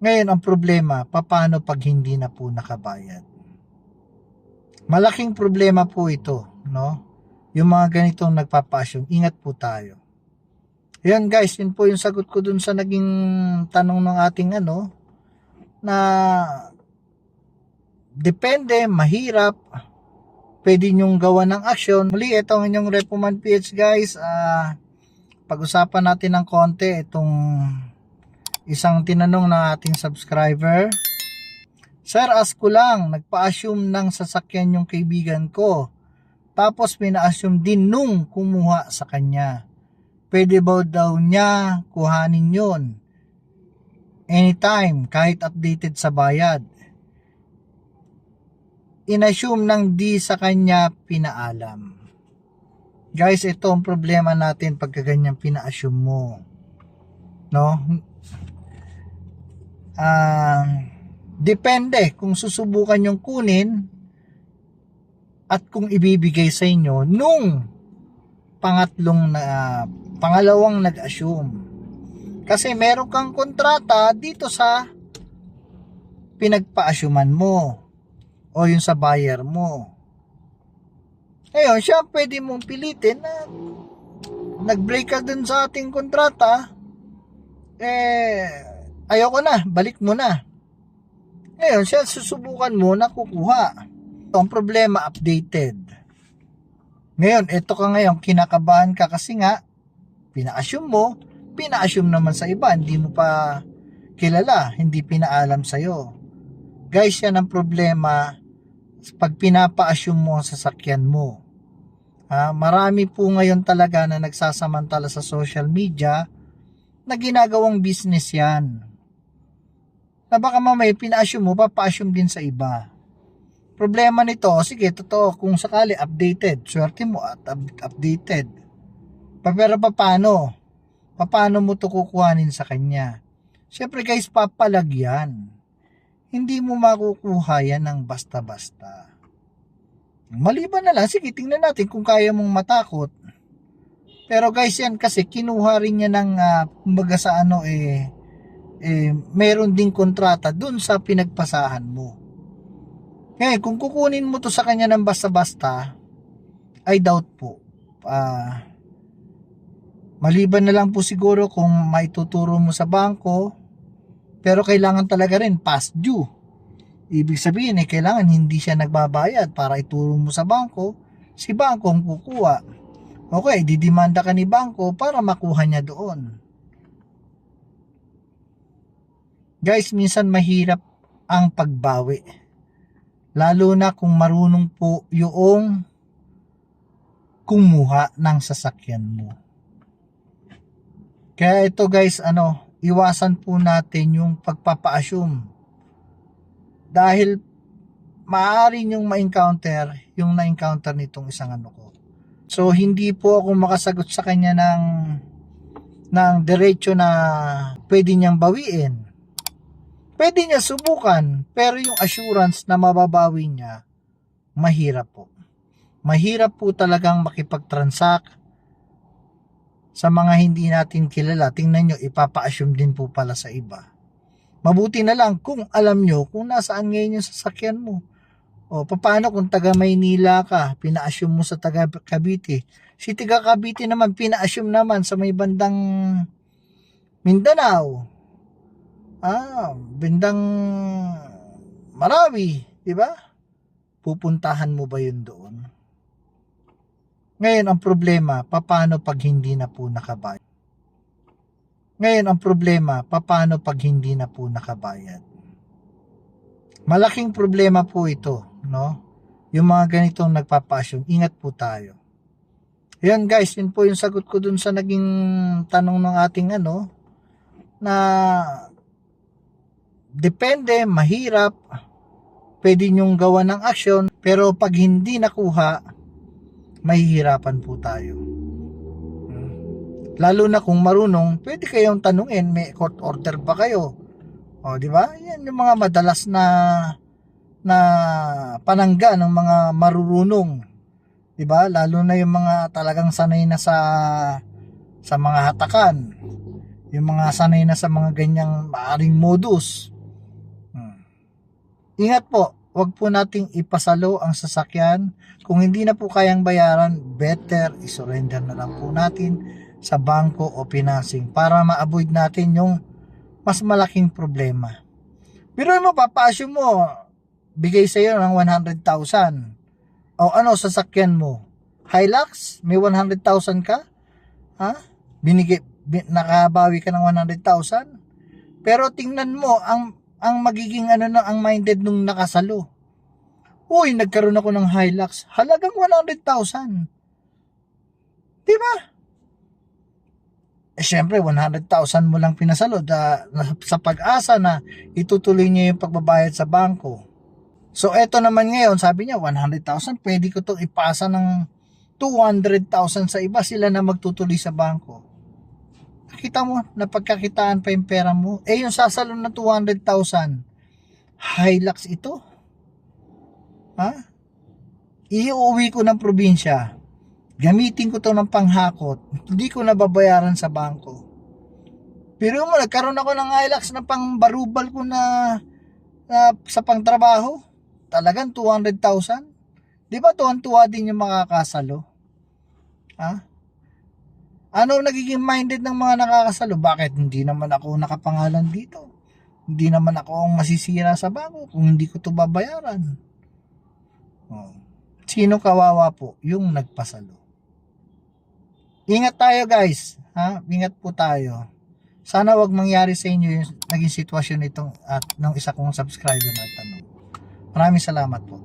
Ngayon, ang problema, paano pag hindi na po nakabayad? Malaking problema po ito, no? Yung mga ganitong nagpapasyong, ingat po tayo. Yan guys, yun po yung sagot ko dun sa naging tanong ng ating ano, na depende, mahirap, pwede nyong gawa ng action. Muli, ito ang inyong Repoman PH guys. Ah, pag-usapan natin ng konti itong isang tinanong ng ating subscriber. Sir, ask ko lang, nagpa-assume ng sasakyan yung kaibigan ko. Tapos pina-assume din nung kumuha sa kanya. Pwede ba daw niya kuhanin yun? Anytime, kahit updated sa bayad. Inassume ng di sa kanya pinaalam. Guys, ito ang problema natin pagka ganyan pina-assume mo. No? Ah, depende kung susubukan yung kunin at kung ibibigay sa inyo nung pangatlong na pangalawang nag-assume. Kasi meron kang kontrata dito sa pinagpa-assuman mo o yung sa buyer mo. Ngayon, siya pwede mong pilitin na nag-break ka dun sa ating kontrata, eh, ayoko na, balik mo na. Ngayon, siya susubukan mo na kukuha. Ang problema, updated. Ngayon, ito ka ngayon, kinakabahan ka kasi nga, pina-assume mo, pina-assume naman sa iba, hindi mo pa kilala, hindi pinaalam sa'yo. Guys, yan ang problema pag pinapa-assume mo ang sasakyan mo. Ah, marami po ngayon talaga na nagsasamantala sa social media na ginagawang business yan. Na baka mamaya pina-assume mo, papa-assume din sa iba. Problema nito, sige, totoo, kung sakali updated, swerte mo at up- updated. Pa, pero paano? Paano mo to kukuhanin sa kanya? Siyempre guys, papalagyan. Hindi mo makukuha yan ng basta-basta. Maliban na lang, sige, tingnan natin kung kaya mong matakot. Pero guys, yan kasi kinuha rin niya ng, uh, sa ano eh, eh, meron ding kontrata dun sa pinagpasahan mo. Kaya kung kukunin mo to sa kanya ng basta-basta, I doubt po. Ah, maliban na lang po siguro kung maituturo mo sa bangko, pero kailangan talaga rin past due. Ibig sabihin eh, kailangan hindi siya nagbabayad para ituro mo sa bangko, si bangko ang kukuha. Okay, didimanda ka ni bangko para makuha niya doon. Guys, minsan mahirap ang pagbawi. Lalo na kung marunong po yung kumuha ng sasakyan mo. Kaya ito guys, ano, iwasan po natin yung pagpapa-assume. Dahil maaari yung ma-encounter yung na-encounter nitong isang ano ko. So, hindi po ako makasagot sa kanya ng ng diretso na pwede niyang bawiin. Pwede niya subukan, pero yung assurance na mababawi niya, mahirap po. Mahirap po talagang makipag-transact sa mga hindi natin kilala. Tingnan nyo, ipapa-assume din po pala sa iba. Mabuti na lang kung alam nyo kung nasaan ngayon yung sasakyan mo. O, paano kung taga Maynila ka, pina-assume mo sa taga Cavite. Si taga Cavite naman, pina-assume naman sa may bandang Mindanao. Ah, bandang Marawi, di ba? Pupuntahan mo ba yun doon? Ngayon, ang problema, paano pag hindi na po nakabayad? Ngayon, ang problema, paano pag hindi na po nakabayad? Malaking problema po ito, no? Yung mga ganitong nagpapasyon, ingat po tayo. Yan guys, yun po yung sagot ko dun sa naging tanong ng ating ano, na depende, mahirap, pwede nyong gawa ng action, pero pag hindi nakuha, mahihirapan po tayo. Hmm. Lalo na kung marunong, pwede kayong tanungin, may court order ba kayo? O, di ba? Yan yung mga madalas na na panangga ng mga marurunong. 'Di ba? Lalo na yung mga talagang sanay na sa sa mga hatakan. Yung mga sanay na sa mga ganyang maaring modus. Ingat po, wag po nating ipasalo ang sasakyan. Kung hindi na po kayang bayaran, better isurrender na lang po natin sa bangko o financing para ma-avoid natin yung mas malaking problema. Pero mo, papasyo mo, bigay sa iyo ng 100,000. O ano, sasakyan mo? Hilux? May 100,000 ka? Ha? Binigay, bin, nakabawi ka ng 100,000? Pero tingnan mo, ang ang magiging ano na ang minded nung nakasalo. Uy, nagkaroon ako ng Hilux. Halagang 100,000. Di ba? Eh, syempre, 100,000 mo lang pinasalo da, sa pag-asa na itutuloy niya yung pagbabayad sa bangko. So, eto naman ngayon, sabi niya, 100,000, pwede ko to ipasa ng 200,000 sa iba, sila na magtutuloy sa bangko. Nakita mo, napagkakitaan pa yung pera mo. Eh, yung sasalo na 200,000, Hilux ito. Ha? Iuwi ko ng probinsya. Gamitin ko to ng panghakot. Hindi ko nababayaran sa bangko. Pero mo, nagkaroon ako ng Hilux na pangbarubal ko na, na sa pangtrabaho. Talagang 200,000. Di ba tuwan-tuwa din yung makakasalo? Ha? Ano nagiging minded ng mga nakakasalo? Bakit hindi naman ako nakapangalan dito? Hindi naman ako ang masisira sa bangko kung hindi ko to babayaran. Oh. Sino kawawa po? Yung nagpasalo. Ingat tayo guys. Ha? Ingat po tayo. Sana wag mangyari sa inyo yung naging sitwasyon nitong at ng isa kong subscriber na tanong. Maraming salamat po.